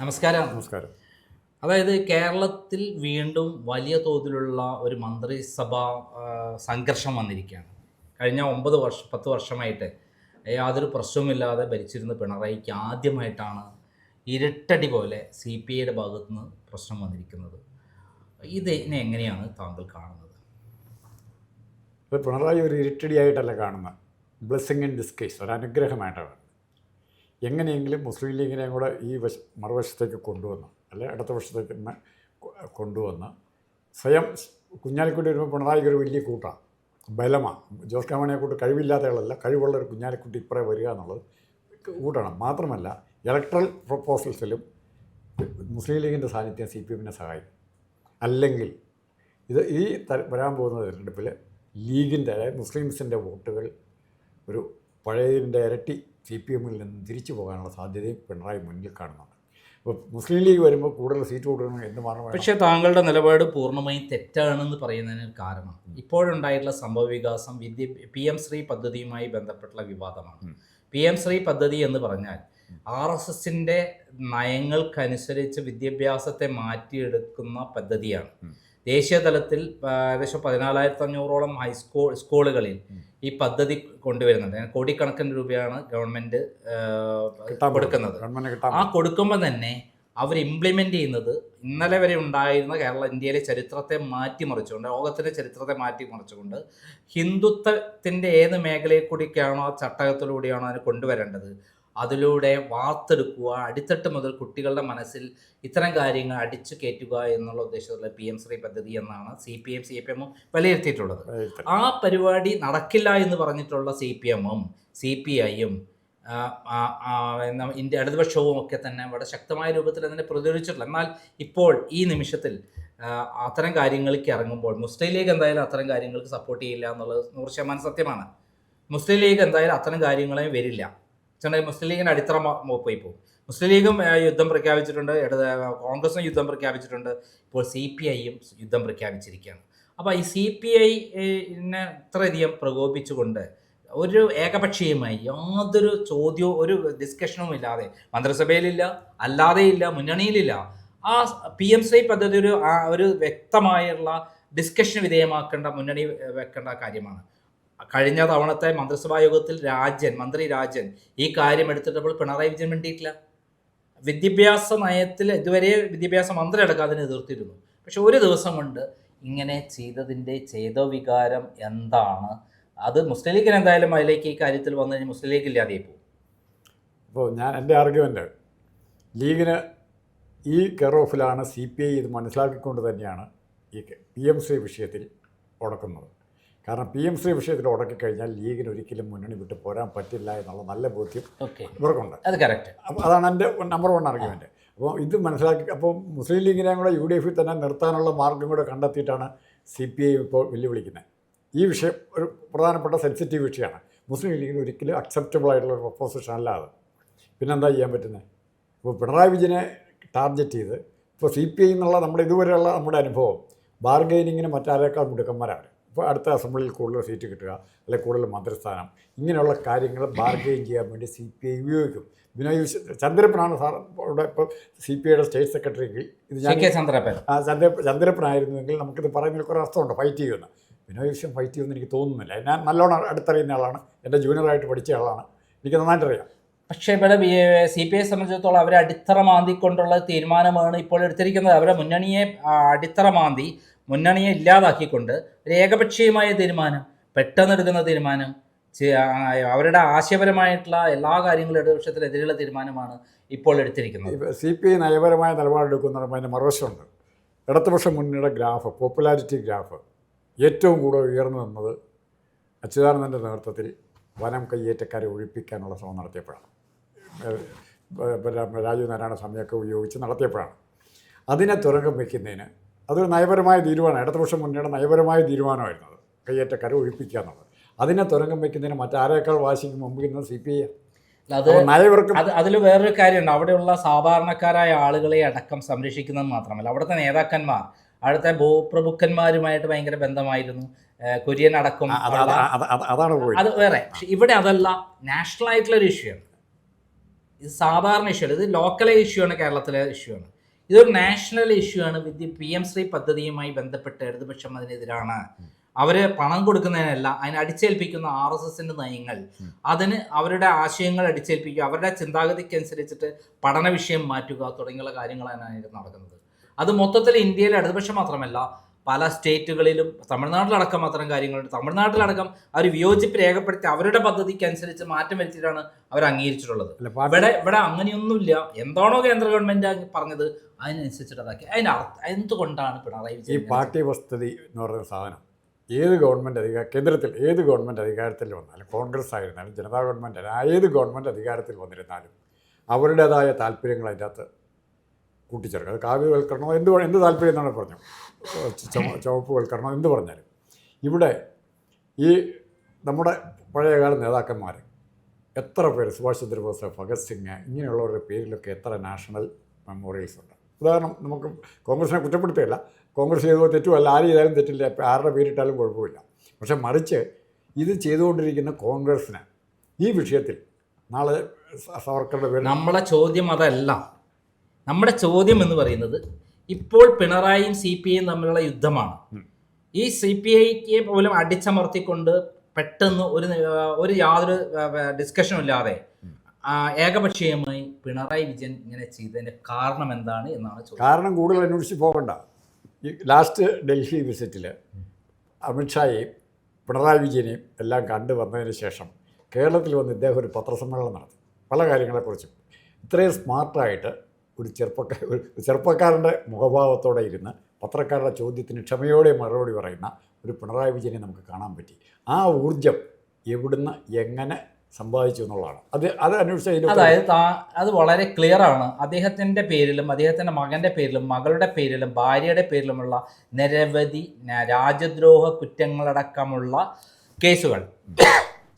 നമസ്കാരം. നമസ്കാരം. അതായത് കേരളത്തിൽ വീണ്ടും വലിയ തോതിലുള്ള ഒരു മന്ത്രിസഭാ സംഘർഷം വന്നിരിക്കുകയാണ്. കഴിഞ്ഞ ഒമ്പത് വർഷം പത്ത് വർഷമായിട്ട് യാതൊരു പ്രശ്നവുമില്ലാതെ ഭരിച്ചിരുന്ന പിണറായിക്ക് ആദ്യമായിട്ടാണ് ഇരട്ടടി പോലെ സി പി ഐയുടെ ഭാഗത്തു നിന്ന് പ്രശ്നം വന്നിരിക്കുന്നത്. ഇതിനെ എങ്ങനെയാണ് താങ്കൾ കാണുന്നത്? പിണറായി ഒരു ഇരട്ടടിയായിട്ടല്ല കാണുന്നത്. ബ്ലെസ്സിങ് ഇൻ ഡിസ്കേസ് ഒരു അനുഗ്രഹമായിട്ടാണ് എങ്ങനെയെങ്കിലും മുസ്ലിം ലീഗിനെ കൂടെ ഈ വശ മറുവശത്തേക്ക് കൊണ്ടുവന്ന് അല്ലെ അടുത്ത വർഷത്തേക്ക് കൊണ്ടുവന്ന് സ്വയം കുഞ്ഞാലിക്കുട്ടി വരുമ്പോൾ പിണറായിക്ക് ഒരു വലിയ കൂട്ടാണ് ബലമാണ് ജോസ് കാമണിയെ മാണിയെ കൂട്ട് കഴിവുള്ള ഒരു കുഞ്ഞാലിക്കുട്ടി ഇപ്പറേ വരിക എന്നുള്ളത് കൂട്ടണം. മാത്രമല്ല ഇലക്ട്രൽ പ്രപ്പോസൽസിലും മുസ്ലിം ലീഗിന്റെ സാന്നിധ്യം സി പി എമ്മിനെ സഹായിക്കും. അല്ലെങ്കിൽ ഇത് ഈ വരാൻ പോകുന്ന തിരഞ്ഞെടുപ്പിൽ ലീഗിന്റെ അതായത് മുസ്ലിംസിന്റെ വോട്ടുകൾ ഒരു പഴയതിന്റെ ഇരട്ടി സി പി എമ്മിൽ നിന്ന് തിരിച്ചു പോകാനുള്ള സാധ്യതയും പിണറായി മുന്നിൽ കാണുന്നുണ്ട്. ഇപ്പോൾ മുസ്ലിം ലീഗ് വരുമ്പോൾ കൂടുതൽ സീറ്റ് കൊടുക്കണം എന്ന് മാത്രം വേണം. പക്ഷേ താങ്കളുടെ നിലപാട് പൂർണമായും തെറ്റാണെന്ന് പറയുന്നതിന് കാരണം ഇപ്പോഴുണ്ടായിട്ടുള്ള സംഭവ വികാസം വിദ്യ പി എം ശ്രീ പദ്ധതിയുമായി ബന്ധപ്പെട്ടുള്ള വിവാദമാണ്. പി എം ശ്രീ പദ്ധതി എന്ന് പറഞ്ഞാൽ ആർ എസ് എസിന്റെ നയങ്ങൾക്കനുസരിച്ച് വിദ്യാഭ്യാസത്തെ മാറ്റിയെടുക്കുന്ന പദ്ധതിയാണ്. ദേശീയ തലത്തിൽ ഏകദേശം പതിനാലായിരത്തി അഞ്ഞൂറോളം ഹൈസ്കൂൾ സ്കൂളുകളിൽ ഈ പദ്ധതി കൊണ്ടുവരുന്നുണ്ട്. കോടിക്കണക്കിന് രൂപയാണ് ഗവൺമെന്റ് കൊടുക്കുന്നത്. ആ കൊടുക്കുമ്പോൾ തന്നെ അവർ ഇംപ്ലിമെന്റ് ചെയ്യുന്നത് ഇന്നലെ വരെ ഉണ്ടായിരുന്ന കേരള ഇന്ത്യയിലെ ചരിത്രത്തെ മാറ്റിമറിച്ചുകൊണ്ട് ലോകത്തിന്റെ ചരിത്രത്തെ മാറ്റിമറിച്ചുകൊണ്ട് ഹിന്ദുത്വത്തിന്റെ ഏത് മേഖലയിൽ കൂടിയൊക്കെയാണോ ആ ചട്ടകത്തിലൂടെയാണോ അതിനെ കൊണ്ടുവരേണ്ടത്? അതിലൂടെ വാർത്തെടുക്കുക അടിത്തട്ട് മുതൽ കുട്ടികളുടെ മനസ്സിൽ ഇത്തരം കാര്യങ്ങൾ അടിച്ചു കയറ്റുക എന്നുള്ള ഉദ്ദേശത്തിലുള്ള പി എം ശ്രീ പദ്ധതി എന്നാണ് C P M C P എമ്മും വിലയിരുത്തിയിട്ടുള്ളത്. ആ പരിപാടി നടക്കില്ല എന്ന് പറഞ്ഞിട്ടുള്ള സി പി എമ്മും സി പി ഐയും ഇന്ത്യ ഇടതുപക്ഷവും ഒക്കെ തന്നെ വളരെ ശക്തമായ രൂപത്തിൽ അതിനെ പ്രതിരോധിച്ചിട്ടില്ല എന്നാൽ ഇപ്പോൾ ഈ നിമിഷത്തിൽ അത്തരം കാര്യങ്ങൾക്ക് ഇറങ്ങുമ്പോൾ മുസ്ലിം ലീഗ് എന്തായാലും അത്തരം കാര്യങ്ങൾക്ക് സപ്പോർട്ട് ചെയ്യില്ല എന്നുള്ളത് നൂറ് ശതമാനം സത്യമാണ്. മുസ്ലിം ലീഗ് എന്തായാലും അത്തരം കാര്യങ്ങളെ വരില്ല. വെച്ചാൽ മുസ്ലിം ലീഗിന്റെ അടിത്തറ പോയി പോകും. മുസ്ലിം ലീഗും യുദ്ധം പ്രഖ്യാപിച്ചിട്ടുണ്ട്. ഇടത് കോൺഗ്രസും യുദ്ധം പ്രഖ്യാപിച്ചിട്ടുണ്ട്. ഇപ്പോൾ സി പി ഐയും യുദ്ധം പ്രഖ്യാപിച്ചിരിക്കുകയാണ്. അപ്പോൾ ഈ സി പി ഐനെ ഇത്രയധികം പ്രകോപിച്ചുകൊണ്ട് ഒരു ഏകപക്ഷീയമായി യാതൊരു ചോദ്യവും ഒരു ഡിസ്കഷനും ഇല്ലാതെ മന്ത്രിസഭയിലില്ല അല്ലാതെയില്ല മുന്നണിയിലില്ല ആ പി എം സി പദ്ധതി ഒരു ഒരു വ്യക്തമായുള്ള ഡിസ്കഷന് വിധേയമാക്കേണ്ട മുന്നണി വെക്കേണ്ട കാര്യമാണ്. കഴിഞ്ഞ തവണത്തെ മന്ത്രിസഭാ യോഗത്തിൽ രാജൻ മന്ത്രി രാജൻ ഈ കാര്യം എടുത്തിട്ടപ്പോൾ പിണറായി വിജയൻ വേണ്ടിയിട്ടില്ല വിദ്യാഭ്യാസ നയത്തിൽ ഇതുവരെ വിദ്യാഭ്യാസ മന്ത്രി അടക്കം എതിർത്തിരുന്നു. പക്ഷെ ഒരു ദിവസം കൊണ്ട് ഇങ്ങനെ ചെയ്തതിന്റെ ചെയ്തോ വികാരം എന്താണ്? അത് മുസ്ലിം ലീഗിന് എന്തായാലും അതിലേക്ക് ഈ കാര്യത്തിൽ വന്നു കഴിഞ്ഞാൽ മുസ്ലിം ലീഗ് ഇല്ലാതെ പോകും. അപ്പോൾ ഞാൻ എന്റെ ആർഗ്യുമെന്റ് ലീഗിന് ഈ കെയർ ഓഫിലാണ് സി പി ഐ ഇത് മനസ്സിലാക്കിക്കൊണ്ട് തന്നെയാണ് ഈ പി എം സി വിഷയത്തിൽ ഉടക്കുന്നത് കാരണം പി എം ശ്രീ വിഷയത്തിൽ ഉടക്കി കഴിഞ്ഞാൽ ലീഗിന് ഒരിക്കലും മുന്നണി വിട്ട് പോരാൻ പറ്റില്ല എന്നുള്ള നല്ല ബോധ്യം ഇവർക്കുണ്ട്. അത് കറക്റ്റ്. അപ്പോൾ അതാണ് എന്റെ നമ്പർ വൺ ആർഗ്യുമെന്റ് അപ്പോൾ ഇത് മനസ്സിലാക്കി അപ്പോൾ മുസ്ലിം ലീഗിനെയും കൂടെ യു ഡി എഫിൽ തന്നെ നിർത്താനുള്ള മാർഗം കൂടെ കണ്ടെത്തിയിട്ടാണ് സി പി ഐ ഇപ്പോൾ വെല്ലുവിളിക്കുന്നത്. ഈ വിഷയം ഒരു പ്രധാനപ്പെട്ട സെൻസിറ്റീവ് വിഷയമാണ്. മുസ്ലിം ലീഗിന് ഒരിക്കലും അക്സെപ്റ്റബിൾ ആയിട്ടുള്ള ഒരു പ്രൊപ്പോസിഷൻ അല്ല അത്. പിന്നെന്താ ചെയ്യാൻ പറ്റുന്നത്? ഇപ്പോൾ പിണറായി വിജയനെ ടാർഗറ്റ് ചെയ്ത് ഇപ്പോൾ സി പി ഐ എന്നുള്ള നമ്മുടെ ഇതുവരെയുള്ള നമ്മുടെ അനുഭവം ബാർഗെയിനിങ്ങിന് മറ്റാരേക്കാൾ മിടുക്കന്മാരാണ്. അടുത്ത അസംബ്ലിയിൽ കൂടുതൽ സീറ്റ് കിട്ടുക അല്ലെങ്കിൽ കൂടുതൽ മന്ത്രിസ്ഥാനം ഇങ്ങനെയുള്ള കാര്യങ്ങൾ ബാർഗെയിൻ ചെയ്യാൻ വേണ്ടി സി പി ഐ ഉപയോഗിക്കും. വിശ്വ ചന്ദ്രപ്പനാണ് സാർ ഇവിടെ ഇപ്പോൾ സി പി ഐയുടെ സ്റ്റേറ്റ് സെക്രട്ടറിക്ക് ഇത് ഞാൻ ചന്ദ്രപ്പൻ. ആ ചന്ദ്ര ചന്ദ്രപ്പനായിരുന്നുവെങ്കിൽ നമുക്കിത് പറയുന്നതിൽ കുറേ അർത്ഥമുണ്ട്. ഫൈറ്റ് ചെയ്യുമെന്ന്. ബിനോയ് വിശ്വം ഫൈറ്റ് ചെയ്യുമെന്ന് എനിക്ക് തോന്നുന്നില്ല. ഞാൻ നല്ലോണം അടുത്തറിയുന്ന ആളാണ്. എന്റെ ജൂനിയറായിട്ട് പഠിച്ച ആളാണ്. എനിക്ക് നന്നായിട്ട് അറിയാം പക്ഷേ ഇവിടെ സി പി ഐ സംബന്ധിച്ചിടത്തോളം അവരെ അടിത്തറ മാന്തിക്കൊണ്ടുള്ള തീരുമാനമാണ് ഇപ്പോൾ എടുത്തിരിക്കുന്നത്. അവരെ മുന്നണിയെ അടിത്തറ മാന്തി മുന്നണിയെ ഇല്ലാതാക്കിക്കൊണ്ട് ഒരു ഏകപക്ഷീയമായ തീരുമാനം പെട്ടെന്നെടുക്കുന്ന തീരുമാനം അവരുടെ ആശയപരമായിട്ടുള്ള എല്ലാ കാര്യങ്ങളും ഇടതുപക്ഷത്തിനെതിരെയുള്ള തീരുമാനമാണ് ഇപ്പോൾ എടുത്തിരിക്കുന്നത്. സി പി ഐ നയപരമായ നിലപാടെടുക്കുന്ന അതിന്റെ മറുവശമുണ്ട്. ഇടതുപക്ഷ മുന്നണിയുടെ ഗ്രാഫ് പോപ്പുലാരിറ്റി ഗ്രാഫ് ഏറ്റവും കൂടുതൽ ഉയർന്നു നിന്നത് അച്യുതാനന്ദന്റെ നേതൃത്വത്തിൽ വനം കയ്യേറ്റക്കാരെ ഒഴിപ്പിക്കാനുള്ള ശ്രമം നടത്തിയപ്പോഴാണ്. രാജീവ് നാരായണ സ്വാമിയൊക്കെ ഉപയോഗിച്ച് നടത്തിയപ്പോഴാണ്. അതിനെ തുറക്കം വയ്ക്കുന്നതിന് അതൊരു നയപരമായ തീരുമാനമാണ് ഇടതുപക്ഷ മുന്നണിയുടെ നയപരമായ തീരുമാനമായിരുന്നു അത്. കയ്യേറ്റക്കാരെ ഒഴിപ്പിക്കുക എന്നുള്ളത്. അതിനെ തുരങ്കം വയ്ക്കുന്നതിന് മറ്റാരേക്കാൾ വാശിക്ക് മുമ്പ് ഇന്ന് സി പി ഐ അത് നയവർക്കും അത് അതിൽ വേറൊരു കാര്യമുണ്ട്. അവിടെയുള്ള സാധാരണക്കാരായ ആളുകളെ അടക്കം സംരക്ഷിക്കുന്നത് മാത്രമല്ല. അവിടുത്തെ നേതാക്കന്മാർ അവിടുത്തെ ഭൂപ്രഭുക്കന്മാരുമായിട്ട് ഭയങ്കര ബന്ധമായിരുന്നു. കുര്യൻ അടക്കം അതാണ് അത് വേറെ. ഇവിടെ അതല്ല നാഷണൽ ആയിട്ടുള്ള ഒരു ഇഷ്യൂ ആണ്. ഇത് സാധാരണ ഇഷ്യൂ ആണ് ഇത് ലോക്കൽ ഇഷ്യൂ ആണ് കേരളത്തിലെ ഇഷ്യൂ ആണ്. ഇതൊരു നാഷണൽ ഇഷ്യൂ ആണ്. വിദ്യ പി എം ശ്രീ പദ്ധതിയുമായി ബന്ധപ്പെട്ട് ഇടതുപക്ഷം അതിനെതിരാണ്. അവർ പണം കൊടുക്കുന്നതിനല്ല അതിനെ അടിച്ചേൽപ്പിക്കുന്ന ആർ എസ് എസിന്റെ നയങ്ങൾ. അതിന് അവരുടെ ആശയങ്ങൾ അടിച്ചേൽപ്പിക്കുക അവരുടെ ചിന്താഗതിക്ക് അനുസരിച്ചിട്ട് പഠന വിഷയം മാറ്റുക തുടങ്ങിയുള്ള കാര്യങ്ങളാണ് അതിനകത്ത് നടക്കുന്നത്. അത് മൊത്തത്തിൽ ഇന്ത്യയിലെ ഇടതുപക്ഷം മാത്രമല്ല പല സ്റ്റേറ്റുകളിലും തമിഴ്നാട്ടിലടക്കം അത്തരം കാര്യങ്ങളുണ്ട്. തമിഴ്നാട്ടിലടക്കം അവർ വിയോജിപ്പ് രേഖപ്പെടുത്തി അവരുടെ പദ്ധതിക്ക് അനുസരിച്ച് മാറ്റം വരുത്തിയിട്ടാണ് അവർ അംഗീകരിച്ചിട്ടുള്ളത്. ഇവിടെ ഇവിടെ അങ്ങനെയൊന്നുമില്ല. എന്താണോ കേന്ദ്ര ഗവൺമെന്റ് പറഞ്ഞത് അതിനനുസരിച്ചിട്ട് അതാക്കി. അതിന് അർത്ഥം എന്തുകൊണ്ടാണ് പിണറായി ഈ പാർട്ടി വസ്തുതി എന്ന് പറയുന്ന സാധനം ഏത് ഗവൺമെന്റ് അധികാര കേന്ദ്രത്തിൽ ഏത് ഗവൺമെന്റ് അധികാരത്തിൽ വന്നാലും കോൺഗ്രസ് ആയിരുന്നാലും ജനതാ ഗവൺമെന്റ് ഏത് ഗവൺമെന്റ് അധികാരത്തിൽ വന്നിരുന്നാലും അവരുടേതായ താല്പര്യങ്ങൾ അതിന്റെ അകത്ത് കൂട്ടിച്ചേർക്കും അത് കാവ്യവൽക്കരണമോ എന്ത് എന്ത് താല്പര്യം എന്നാണ് പറഞ്ഞു ചുവപ്പ് ചുവപ്പുവൽക്കരണമോ എന്ത് പറഞ്ഞാലും. ഇവിടെ ഈ നമ്മുടെ പഴയകാല നേതാക്കന്മാർ എത്ര പേര്? സുഭാഷ് ചന്ദ്രബോസ് ഭഗത് സിംഗ് ഇങ്ങനെയുള്ളവരുടെ പേരിലൊക്കെ എത്ര നാഷണൽ മെമ്മോറിയൽസ് ഉണ്ട്? ഉദാഹരണം നമുക്ക് കോൺഗ്രസിനെ കുറ്റപ്പെടുത്തുകയല്ല. കോൺഗ്രസ് ചെയ്തോ തെറ്റുമല്ല ആര് ചെയ്താലും തെറ്റില്ല. ആരുടെ പേരിട്ടാലും കുഴപ്പമില്ല. പക്ഷെ മറിച്ച് ഇത് ചെയ്തുകൊണ്ടിരിക്കുന്ന കോൺഗ്രസ്സിന് ഈ വിഷയത്തിൽ നാളെ സവർക്കറുടെ പേര് നമ്മളെ ചോദ്യം അതല്ല. നമ്മുടെ ചോദ്യം എന്ന് പറയുന്നത് ഇപ്പോൾ പിണറായിയും സി പി ഐയും തമ്മിലുള്ള യുദ്ധമാണ്. ഈ സി പി ഐക്ക് പോലും അടിച്ചമർത്തിക്കൊണ്ട് പെട്ടെന്ന് ഒരു ഒരു യാതൊരു ഡിസ്കഷനും ഇല്ലാതെ ഏകപക്ഷീയമായി പിണറായി വിജയൻ ഇങ്ങനെ ചെയ്തതിന്റെ കാരണം എന്താണ് എന്നാണ് ചോദ്യം കാരണം കൂടുതൽ അന്വേഷിച്ച് പോകണ്ട. ഈ ലാസ്റ്റ് ഡൽഹി വിസിറ്റിൽ അമിത്ഷായെയും പിണറായി വിജയനെയും എല്ലാം കണ്ടു വന്നതിന് ശേഷം കേരളത്തിൽ വന്ന് ഇദ്ദേഹം ഒരു പത്രസമ്മേളനം നടത്തി. പല കാര്യങ്ങളെക്കുറിച്ചും. ഇത്രയും സ്മാർട്ടായിട്ട് ഒരു ചെറുപ്പക്കാർ ഒരു ചെറുപ്പക്കാരന്റെ മുഖഭാവത്തോടെ ഇരുന്ന് പത്രക്കാരുടെ ചോദ്യത്തിന് ക്ഷമയോടെ മറുപടി പറയുന്ന ഒരു പിണറായി വിജയനെ നമുക്ക് കാണാൻ പറ്റി. ആ ഊർജം എവിടുന്ന് എങ്ങനെ സമ്പാദിച്ചു എന്നുള്ളതാണ്. അത് അത് അന്വേഷിച്ച അതായത് താ- അത് വളരെ ക്ലിയർ ആണ്. അദ്ദേഹത്തിന്റെ പേരിലും അദ്ദേഹത്തിന്റെ മകന്റെ പേരിലും മകളുടെ പേരിലും ഭാര്യയുടെ പേരിലുമുള്ള നിരവധി രാജ്യദ്രോഹ കുറ്റങ്ങളടക്കമുള്ള കേസുകൾ.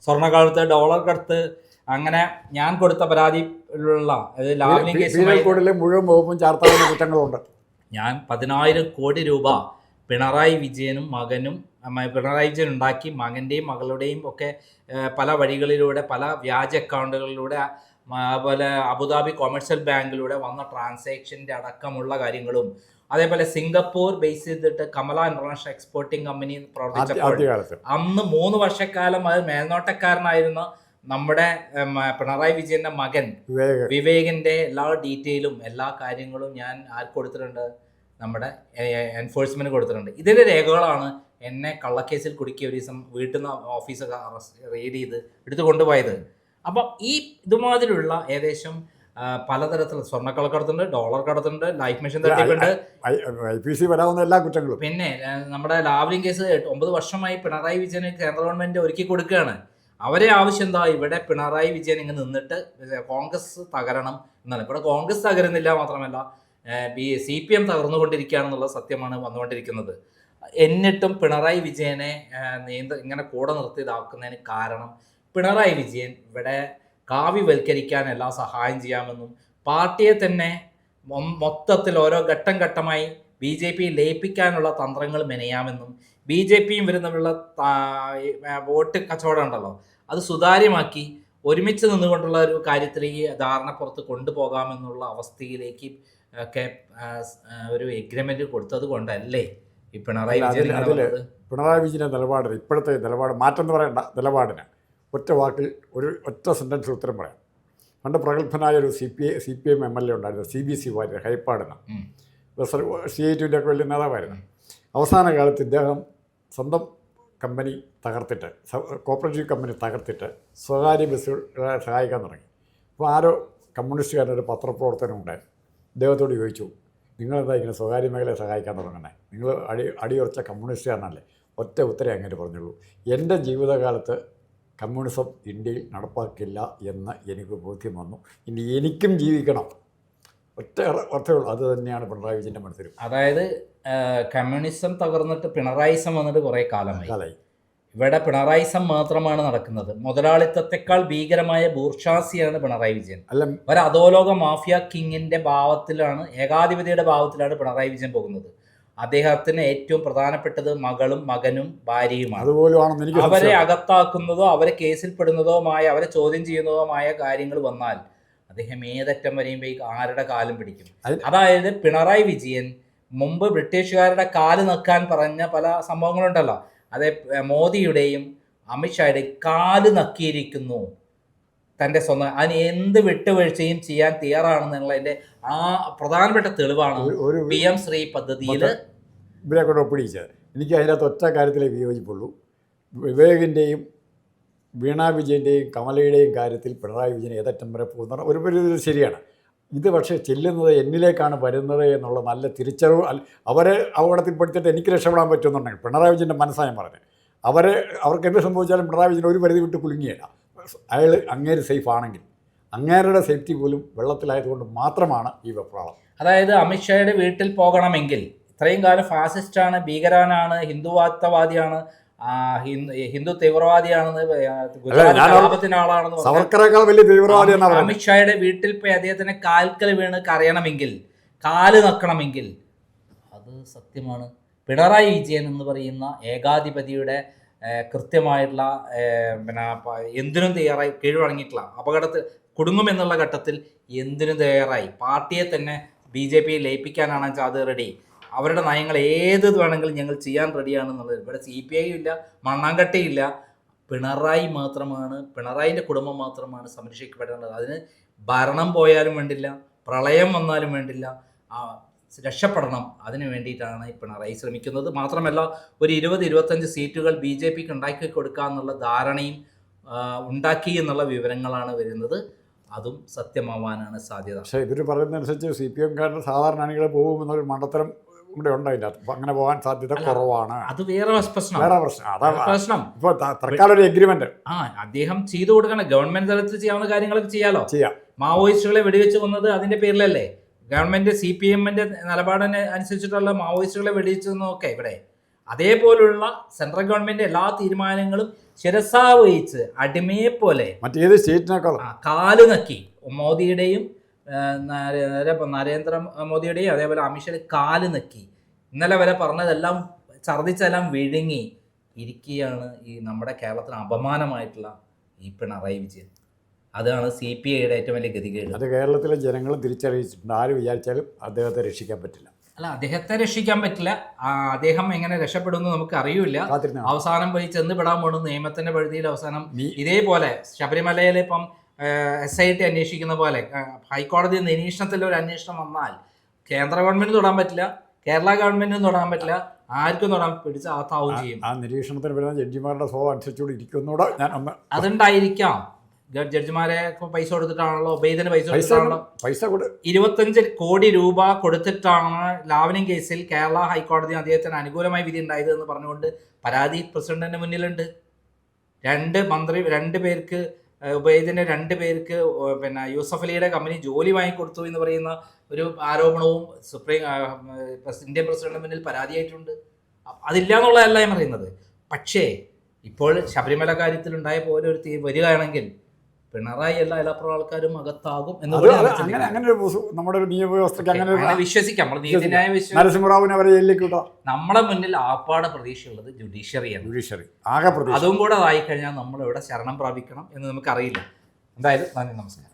സ്വർണകാലത്ത് ഡോളർ കടത്ത് അങ്ങനെ ഞാൻ കൊടുത്ത പരാതിയിലുള്ള ലാവ്ലിൻ കേസുമായി കോഡിലെ മുഴുവൻ വകുപ്പും ചാർത്താവുന്ന കുറ്റങ്ങളുണ്ട്. ഞാൻ പതിനായിരം കോടി രൂപ പിണറായി വിജയനും മകനും പിണറായി വിജയൻ ഉണ്ടാക്കി മകന്റെയും മകളുടെയും ഒക്കെ പല വഴികളിലൂടെ പല വ്യാജ അക്കൗണ്ടുകളിലൂടെ അതുപോലെ അബുദാബി കൊമേഴ്സ്യൽ ബാങ്കിലൂടെ വന്ന ട്രാൻസാക്ഷന്റെ അടക്കമുള്ള കാര്യങ്ങളും അതേപോലെ സിംഗപ്പൂർ ബേസ് ചെയ്തിട്ട് കമല ഇന്റർനാഷണൽ എക്സ്പോർട്ടിംഗ് കമ്പനി പ്രവർത്തിച്ചപ്പോൾ അന്ന് മൂന്ന് വർഷക്കാലം അത് മേൽനോട്ടക്കാരനായിരുന്ന നമ്മുടെ പിണറായി വിജയന്റെ മകൻ വിവേക. വിവേകിന്റെ എല്ലാ ഡീറ്റെയിലും എല്ലാ കാര്യങ്ങളും ഞാൻ ആർക്ക് കൊടുത്തിട്ടുണ്ട്? നമ്മുടെ എൻഫോഴ്സ്മെന്റ് കൊടുത്തിട്ടുണ്ട്. ഇതിന്റെ രേഖകളാണ് എന്നെ കള്ളക്കേസിൽ കുടുക്കിയ ഒരു ദിവസം വീട്ടിൽ നിന്ന് ഓഫീസൊക്കെ റെയ്ഡ് ചെയ്ത് എടുത്തു കൊണ്ടുപോയത്. അപ്പം ഈ ഇതുമാതിരിയുള്ള ഏകദേശം പലതരത്തിലുള്ള സ്വർണക്കള്ളക്കടത്തുണ്ട് ഡോളർ കടത്തുണ്ട് ലൈഫ് മെഷീൻ തട്ടിപ്പുണ്ട് ഐ പി സി വരാവുന്ന എല്ലാ കുറ്റങ്ങളും. പിന്നെ നമ്മുടെ ലാവ്ലിംഗ് കേസ് ഒമ്പത് വർഷമായി പിണറായി വിജയന് കേന്ദ്ര ഗവൺമെന്റ് ഒരുക്കി കൊടുക്കുകയാണ്. അവരെ ആവശ്യം എന്താ? ഇവിടെ പിണറായി വിജയൻ ഇങ്ങനെ നിന്നിട്ട് കോൺഗ്രസ് തകരണം എന്നാണ്. ഇവിടെ കോൺഗ്രസ് തകരുന്നില്ല മാത്രമല്ല ബി സി പി എം തകർന്നുകൊണ്ടിരിക്കുകയാണെന്നുള്ള സത്യമാണ് വന്നുകൊണ്ടിരിക്കുന്നത്. എന്നിട്ടും പിണറായി വിജയനെ നീന്ത ഇങ്ങനെ കൂടെ നിർത്തി ഇതാക്കുന്നതിന് കാരണം പിണറായി വിജയൻ ഇവിടെ കാവ്യവൽക്കരിക്കാൻ എല്ലാം സഹായം ചെയ്യാമെന്നും പാർട്ടിയെ തന്നെ മൊത്തത്തിൽ ഓരോ ഘട്ടം ഘട്ടമായി ബി ജെ പി ലയിപ്പിക്കാനുള്ള തന്ത്രങ്ങൾ മെനയാമെന്നും ബി ജെ പിയും ഇവരും തമ്മിലുള്ള വോട്ട് കച്ചവടം ഉണ്ടല്ലോ. അത് സുതാര്യമാക്കി ഒരുമിച്ച് നിന്നുകൊണ്ടുള്ള ഒരു കാര്യത്തിൽ ധാരണ പുറത്ത് കൊണ്ടുപോകാമെന്നുള്ള അവസ്ഥയിലേക്ക് ഒരു എഗ്രിമെന്റ് കൊടുത്തത് കൊണ്ടല്ലേ ഈ പിണറായി വിജയൻ? പിണറായി വിജയന്റെ നിലപാടിന് ഇപ്പോഴത്തെ നിലപാട് മാറ്റം എന്ന് പറയേണ്ട നിലപാടിന്. ഒറ്റ വാക്കിൽ ഒരു ഒറ്റ സെന്റൻസ് ഉത്തരം പറയാം. പണ്ട് പ്രഗത്ഭനായ ഒരു C P C P M M L A ഉണ്ടായിരുന്നു സി ബി സി വാര്യർ ഹൈപ്പാടിന് സി ഐ ടിന്റെ ഒക്കെ വലിയ നേതാവായിരുന്നു. അവസാന കാലത്ത് ഇദ്ദേഹം സ്വന്തം കമ്പനി തകർത്തിട്ട് കോപ്പറേറ്റീവ് കമ്പനി തകർത്തിട്ട് സ്വകാര്യ ബസ്സുകളെ സഹായിക്കാൻ തുടങ്ങി. അപ്പോൾ ആരോ കമ്മ്യൂണിസ്റ്റുകാരനൊരു പത്രപ്രവർത്തനമുണ്ട് ദൈവത്തോട് ചോദിച്ചു നിങ്ങളെന്താ ഇങ്ങനെ സ്വകാര്യ മേഖലയെ സഹായിക്കാൻ തുടങ്ങണേ നിങ്ങൾ അടി അടിയുറച്ച കമ്മ്യൂണിസ്റ്റുകാരനല്ലേ? ഒറ്റ ഉത്തരം അങ്ങനെ പറഞ്ഞുള്ളൂ. എന്റെ ജീവിതകാലത്ത് കമ്മ്യൂണിസം ഇന്ത്യയിൽ നടപ്പാക്കില്ല എന്ന് എനിക്ക് ബോധ്യം വന്നു. ഇനി എനിക്കും ജീവിക്കണം. ഒറ്റ ഉള്ളൂ. അത് തന്നെയാണ് പിണറായി വിജയന്റെ മനസ്സിലും അതായത് കമ്മ്യൂണിസം തകർന്നിട്ട് പിണറായിസം വന്നിട്ട് കുറേ കാലമായി. കാലായി ഇവിടെ പിണറായിസം മാത്രമാണ് നടക്കുന്നത്. മുതലാളിത്തത്തെക്കാൾ ഭീകരമായ ബൂർഷാസിയാണ് പിണറായി വിജയൻ. അല്ല ഒരു അധോലോക മാഫിയ കിങ്ങിന്റെ ഭാവത്തിലാണ് ഏകാധിപതിയുടെ ഭാവത്തിലാണ് പിണറായി വിജയൻ പോകുന്നത്. അദ്ദേഹത്തിന് ഏറ്റവും പ്രധാനപ്പെട്ടത് മകളും മകനും ഭാര്യയുമാണ്. അവരെ. അകത്താക്കുന്നതോ അവരെ കേസിൽപ്പെടുന്നതോമായ അവരെ ചോദ്യം ചെയ്യുന്നതോ ആയ കാര്യങ്ങൾ വന്നാൽ അദ്ദേഹം ഏതറ്റം വരെയും പോയി ആരുടെ കാലും പിടിക്കും? അതായത് പിണറായി വിജയൻ മുമ്പ് ബ്രിട്ടീഷുകാരുടെ കാൽ നക്കാൻ പറഞ്ഞ പല സംഭവങ്ങളുണ്ടല്ലോ. അതേ മോദിയുടെയും അമിത്ഷായുടെയും കാൽ നക്കിയിരിക്കുന്നു. തന്റെ സ്വന്തം അതിന് എന്ത് വിട്ടുവീഴ്ചയും ചെയ്യാൻ തയ്യാറാണെന്നുള്ളതിന്റെ ആ പ്രധാനപ്പെട്ട തെളിവാണ് ഒരു പി എം ശ്രീ പദ്ധതിയിൽ ഇവരെ കൊണ്ട് ഒപ്പിടിച്ചത് എനിക്ക് അതിനകത്ത് ഒറ്റ കാര്യത്തിലേ വിയോജിപ്പുള്ളൂ. വിവേകിന്റെയും വീണ വിജയന്റെയും കമലയുടെയും കാര്യത്തിൽ പിണറായി വിജയൻ ഏതറ്റം വരെ പോകുന്ന. ഒരു പരിധി ശരിയാണ്. ഇത് പക്ഷേ ചെല്ലുന്നത് എന്നിലേക്കാണ് വരുന്നത് എന്നുള്ള നല്ല തിരിച്ചറിവ് അവരെ അപകടത്തിൽപ്പെടുത്തിയിട്ട് എനിക്ക് രക്ഷപ്പെടാൻ പറ്റുമെന്നുണ്ടെങ്കിൽ പിണറായി വിജയന്റെ മനസ്സാണ് ഞാൻ പറഞ്ഞത്. അവരെ അവർക്ക് എന്ത് സംഭവിച്ചാലും പിണറായി വിജയൻ ഒരു പരിധി വിട്ട് കുലുങ്ങിയല്ല അയാൾ അങ്ങേര് സേഫ് ആണെങ്കിൽ അങ്ങേരുടെ സേഫ്റ്റി പോലും വെള്ളത്തിലായതുകൊണ്ട് മാത്രമാണ് ഈ വെപ്രാളം. അതായത് അമിത്ഷായുടെ വീട്ടിൽ പോകണമെങ്കിൽ ഇത്രയും കാലം ഫാസിസ്റ്റാണ് ഭീകരനാണ് ഹിന്ദുവാത്തവാദിയാണ് ഹിന്ദു തീവ്രവാദിയാണെന്ന് അമിത്ഷായുടെ വീട്ടിൽ പോയി അദ്ദേഹത്തിന് കാൽക്കൽ വീണ് കരയണമെങ്കിൽ കാൽ നക്കണമെങ്കിൽ അത് സത്യമാണ്. പിണറായി വിജയൻ എന്ന് പറയുന്ന ഏകാധിപതിയുടെ കൃത്യമായിട്ടുള്ള പിന്നെ എന്തിനും തയ്യാറായി കീഴ്വഴങ്ങിയിട്ടുള്ള അപകടത്തിൽ കുടുങ്ങുമെന്നുള്ള ഘട്ടത്തിൽ എന്തിനും തയ്യാറായി. പാർട്ടിയെ തന്നെ ബി ജെ പിയെ ലയിപ്പിക്കാനാണ് അത് റെഡി. അവരുടെ നയങ്ങൾ ഏത് വേണമെങ്കിലും ഞങ്ങൾ ചെയ്യാൻ റെഡിയാണെന്നുള്ളത്. ഇവിടെ സി പി ഐ ഇല്ല മണ്ണാങ്കട്ടയില്ല പിണറായി മാത്രമാണ് പിണറായിന്റെ കുടുംബം മാത്രമാണ് സംരക്ഷിക്കപ്പെടേണ്ടത്. അതിന് ഭരണം പോയാലും വേണ്ടില്ല പ്രളയം വന്നാലും വേണ്ടില്ല രക്ഷപ്പെടണം. അതിനു വേണ്ടിയിട്ടാണ് പിണറായി ശ്രമിക്കുന്നത്. മാത്രമല്ല ഒരു ഇരുപത് ഇരുപത്തഞ്ച് സീറ്റുകൾ ബി ജെ പിക്ക് ഉണ്ടാക്കി കൊടുക്കുക എന്നുള്ള ധാരണയും ഉണ്ടാക്കി എന്നുള്ള വിവരങ്ങളാണ് വരുന്നത്. അതും സത്യമാവാനാണ് സാധ്യത. പക്ഷേ ഇവർ പറയുന്നതനുസരിച്ച് സി പി എംകാരുടെ സാധാരണ അണികൾ പോകുമെന്നൊരു മണ്ടത്തരം കൂടെ ഉണ്ട് അതിന്റെ അപ്പം അങ്ങനെ പോകാൻ സാധ്യത കുറവാണ്. അത് വേറെ പ്രശ്നം. വേറെ പ്രശ്നം. അതാ പ്രശ്നം. ഇപ്പോൾ തൽക്കാലം ഒരു എഗ്രിമെന്റ് ആ അദ്ദേഹം ചെയ്തു കൊടുക്കണം. ഗവൺമെന്റ് തലത്തിൽ ചെയ്യാവുന്ന കാര്യങ്ങളൊക്കെ ചെയ്യാലോ? ചെയ്യാം. മാവോയിസ്റ്റുകളെ വെടിവെച്ച് വന്നത് അതിന്റെ പേരിലല്ലേ? ഗവൺമെന്റ് സി പി എമ്മിന്റെ നിലപാടിന് അനുസരിച്ചിട്ടുള്ള മാവോയിസ്റ്റുകളെ വെടിവെച്ച് നോക്കെ ഇവിടെ. അതേപോലുള്ള സെൻട്രൽ ഗവൺമെന്റ് എല്ലാ തീരുമാനങ്ങളും ശിരസാ വഹിച്ച് അടിമയെ പോലെ മറ്റേത് സ്റ്റേറ്റിനേക്കാളും കാലു നക്കി മോദിയുടെയും നരേന്ദ്ര മോദിയുടെയും അതേപോലെ അമിത്ഷയുടെ കാൽ നക്കി. ഇന്നലെ വരെ പറഞ്ഞതെല്ലാം ഛർദിച്ചെല്ലാം വിഴുങ്ങി ഇരിക്കുകയാണ് ഈ നമ്മുടെ കേരളത്തിന് അപമാനമായിട്ടുള്ള ഈ പിണറായി വിജയൻ. അതാണ് സി പി ഐയുടെ ഏറ്റവും വലിയ ഗതികേട്. അത് കേരളത്തിലെ ജനങ്ങൾ തിരിച്ചറിയിച്ചിട്ടുണ്ട്. ആര് വിചാരിച്ചാലും അദ്ദേഹത്തെ രക്ഷിക്കാൻ പറ്റില്ല. അല്ല അദ്ദേഹത്തെ രക്ഷിക്കാൻ പറ്റില്ല. അദ്ദേഹം എങ്ങനെ രക്ഷപ്പെടുമെന്ന് നമുക്ക് അറിയില്ല. അവസാനം പോയി ചെന്ന് പെടാൻ പോണു. നിയമത്തിന്റെ പരിധിയിൽ അവസാനം ഇതേപോലെ ശബരിമലയിൽ ഇപ്പം എസ് ഐ ടി അന്വേഷിക്കുന്ന പോലെ ഹൈക്കോടതി നിരീക്ഷണത്തിൽ ഒരു അന്വേഷണം വന്നാൽ കേന്ദ്ര ഗവൺമെന്റ് തൊടാൻ പറ്റില്ല കേരള ഗവൺമെന്റിനും തൊടാൻ പറ്റില്ല ആർക്കും തൊടാൻ പിടിച്ച് അകത്താവും ചെയ്യും. ആ നിരീക്ഷണത്തിന് വരുന്ന ജഡ്ജിമാരുടെ സ്വഭാവം അനുസരിച്ചുകൂടി ഇരിക്കുന്നൂടെ ഞാൻ അതുണ്ടായിരിക്കാം. ജഡ്ജിമാരെ പൈസ കൊടുത്തിട്ടാണല്ലോ ഉബൈദിന് പൈസ കൊടുത്തിട്ടാണല്ലോ. പൈസ ഇരുപത്തഞ്ച് കോടി രൂപ കൊടുത്തിട്ടാണ് ലാവനിങ് കേസിൽ കേരള ഹൈക്കോടതി അദ്ദേഹത്തിന് അനുകൂലമായി വിധി ഉണ്ടായത് എന്ന് പറഞ്ഞുകൊണ്ട് പരാതി പ്രസിഡന്റിന്റെ മുന്നിലുണ്ട്. രണ്ട് മന്ത്രി രണ്ട് പേർക്ക് ഏഹ്, ഉബൈദിന് രണ്ട് പേർക്ക് പിന്നെ യൂസഫ് അലിയുടെ കമ്പനി ജോലി വാങ്ങിക്കൊടുത്തു എന്ന് പറയുന്ന ഒരു ആരോപണവും സുപ്രീം ഇന്ത്യൻ പ്രസിഡന്റിന് മുന്നിൽ പരാതിയായിട്ടുണ്ട്. അതില്ല എന്നുള്ളതല്ല ഞാൻ പറയുന്നത്. പക്ഷേ ഇപ്പോൾ ശബരിമല കാര്യത്തിലുണ്ടായ പോലെ ഒരു തീ വരികയാണെങ്കിൽ പിണറായി എല്ലാ എല്ലാപ്പുറം ആൾക്കാരും അകത്താകും അങ്ങനെ അങ്ങനെ ഒരു നമ്മുടെ ഒരു നിയമവ്യവസ്ഥയ്ക്ക് അങ്ങനെ വിശ്വസിക്കാം നമ്മൾ നീതിന്യായ നരസിംഹറാവുവിനെ അവരെ ജയിലിലേക്ക് നമ്മളെ മുന്നിൽ ആപ്പാട് പ്രതീക്ഷയുള്ളത് ജുഡീഷ്യറിയാണ് ജുഡീഷ്യറി. ആകെ അതും കൂടെ ആയിക്കഴിഞ്ഞാൽ നമ്മൾ എവിടെ ശരണം പ്രാപിക്കണം എന്ന് നമുക്കറിയില്ല. എന്തായാലും നന്ദി നമസ്കാരം.